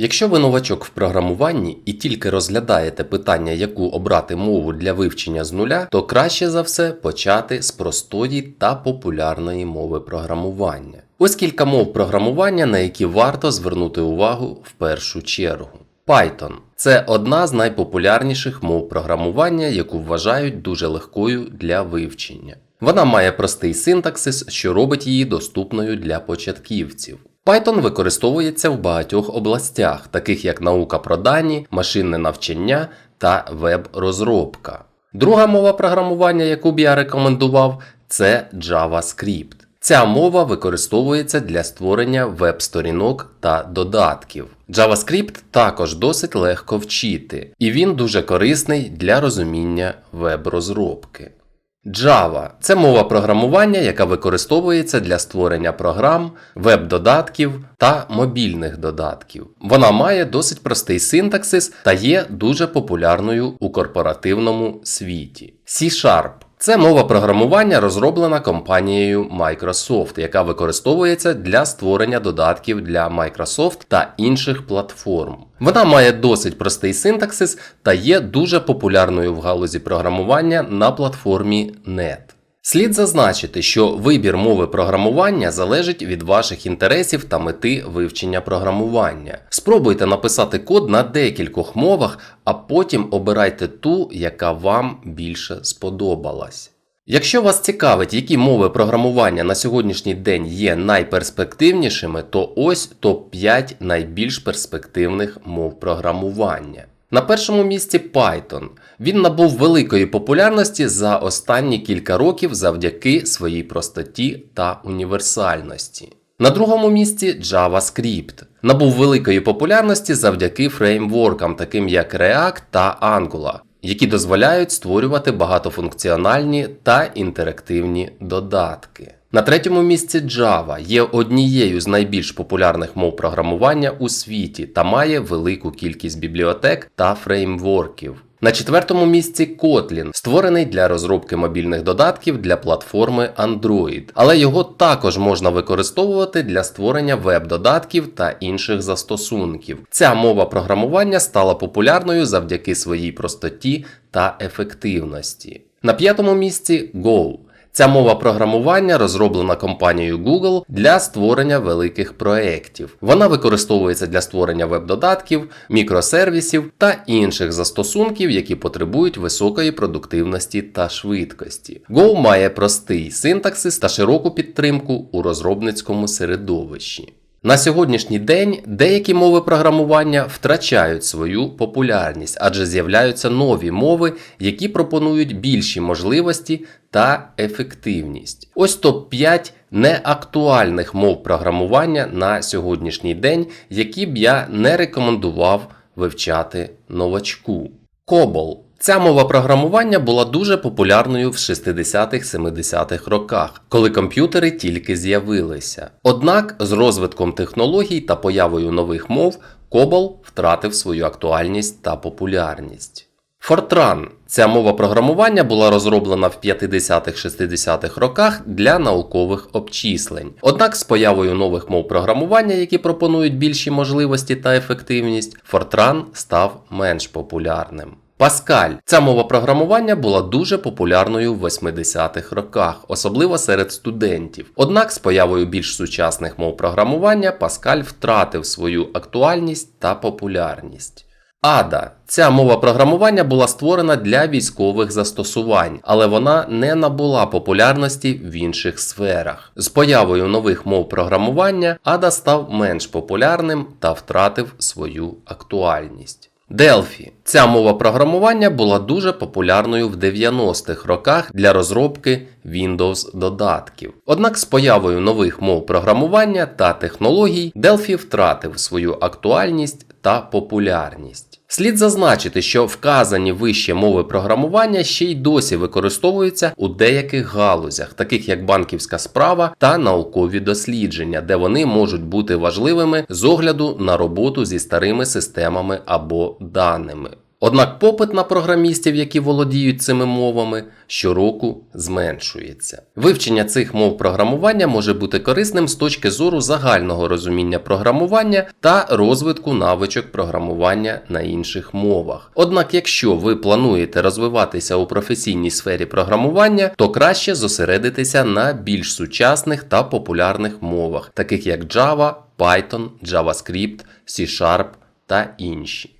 Якщо ви новачок в програмуванні і тільки розглядаєте питання, яку обрати мову для вивчення з нуля, то краще за все почати з простої та популярної мови програмування. Ось кілька мов програмування, на які варто звернути увагу в першу чергу. Python це одна з найпопулярніших мов програмування, яку вважають дуже легкою для вивчення. Вона має простий синтаксис, що робить її доступною для початківців. Python використовується в багатьох областях, таких як наука про дані, машинне навчання та веб-розробка. Друга мова програмування, яку б я рекомендував, це JavaScript. Ця мова використовується для створення веб-сторінок та додатків. JavaScript також досить легко вчити, і він дуже корисний для розуміння веб-розробки. Java це мова програмування, яка використовується для створення програм, веб-додатків та мобільних додатків. Вона має досить простий синтаксис та є дуже популярною у корпоративному світі. C-Sharp це мова програмування, розроблена компанією Microsoft, яка використовується для створення додатків для Microsoft та інших платформ. Вона має досить простий синтаксис та є дуже популярною в галузі програмування на платформі NET. Слід зазначити, що вибір мови програмування залежить від ваших інтересів та мети вивчення програмування. Спробуйте написати код на декількох мовах, а потім обирайте ту, яка вам більше сподобалась. Якщо вас цікавить, які мови програмування на сьогоднішній день є найперспективнішими, то ось топ-5 найбільш перспективних мов програмування. На першому місці Python. Він набув великої популярності за останні кілька років завдяки своїй простоті та універсальності. На другому місці JavaScript. Набув великої популярності завдяки фреймворкам, таким як React та Angular, які дозволяють створювати багатофункціональні та інтерактивні додатки. На третьому місці Java є однією з найбільш популярних мов програмування у світі та має велику кількість бібліотек та фреймворків. На четвертому місці Kotlin, створений для розробки мобільних додатків для платформи Android, але його також можна використовувати для створення веб-додатків та інших застосунків. Ця мова програмування стала популярною завдяки своїй простоті та ефективності. На п'ятому місці Go. Ця мова програмування розроблена компанією Google для створення великих проєктів. Вона використовується для створення веб-додатків, мікросервісів та інших застосунків, які потребують високої продуктивності та швидкості. Go має простий синтаксис та широку підтримку у розробницькому середовищі. На сьогоднішній день деякі мови програмування втрачають свою популярність, адже з'являються нові мови, які пропонують більші можливості та ефективність. Ось топ-5 неактуальних мов програмування на сьогоднішній день, які б я не рекомендував вивчати новачку. COBOL Ця мова програмування була дуже популярною в 60-70-х роках, коли комп'ютери тільки з'явилися. Однак з розвитком технологій та появою нових мов COBOL втратив свою актуальність та популярність. Fortran ця мова програмування була розроблена в 50-60-х роках для наукових обчислень. Однак з появою нових мов програмування, які пропонують більші можливості та ефективність, Fortran став менш популярним. Паскаль. Ця мова програмування була дуже популярною в 80-х роках, особливо серед студентів. Однак з появою більш сучасних мов програмування Паскаль втратив свою актуальність та популярність. Ада. Ця мова програмування була створена для військових застосувань, але вона не набула популярності в інших сферах. З появою нових мов програмування Ада став менш популярним та втратив свою актуальність. Delphi. Ця мова програмування була дуже популярною в 90-х роках для розробки Windows додатків. Однак з появою нових мов програмування та технологій Delphi втратив свою актуальність та популярність. Слід зазначити, що вказані вище мови програмування ще й досі використовуються у деяких галузях, таких як банківська справа та наукові дослідження, де вони можуть бути важливими з огляду на роботу зі старими системами або даними. Однак попит на програмістів, які володіють цими мовами, щороку зменшується. Вивчення цих мов програмування може бути корисним з точки зору загального розуміння програмування та розвитку навичок програмування на інших мовах. Однак, якщо ви плануєте розвиватися у професійній сфері програмування, то краще зосередитися на більш сучасних та популярних мовах, таких як Java, Python, JavaScript, C-Sharp та інші.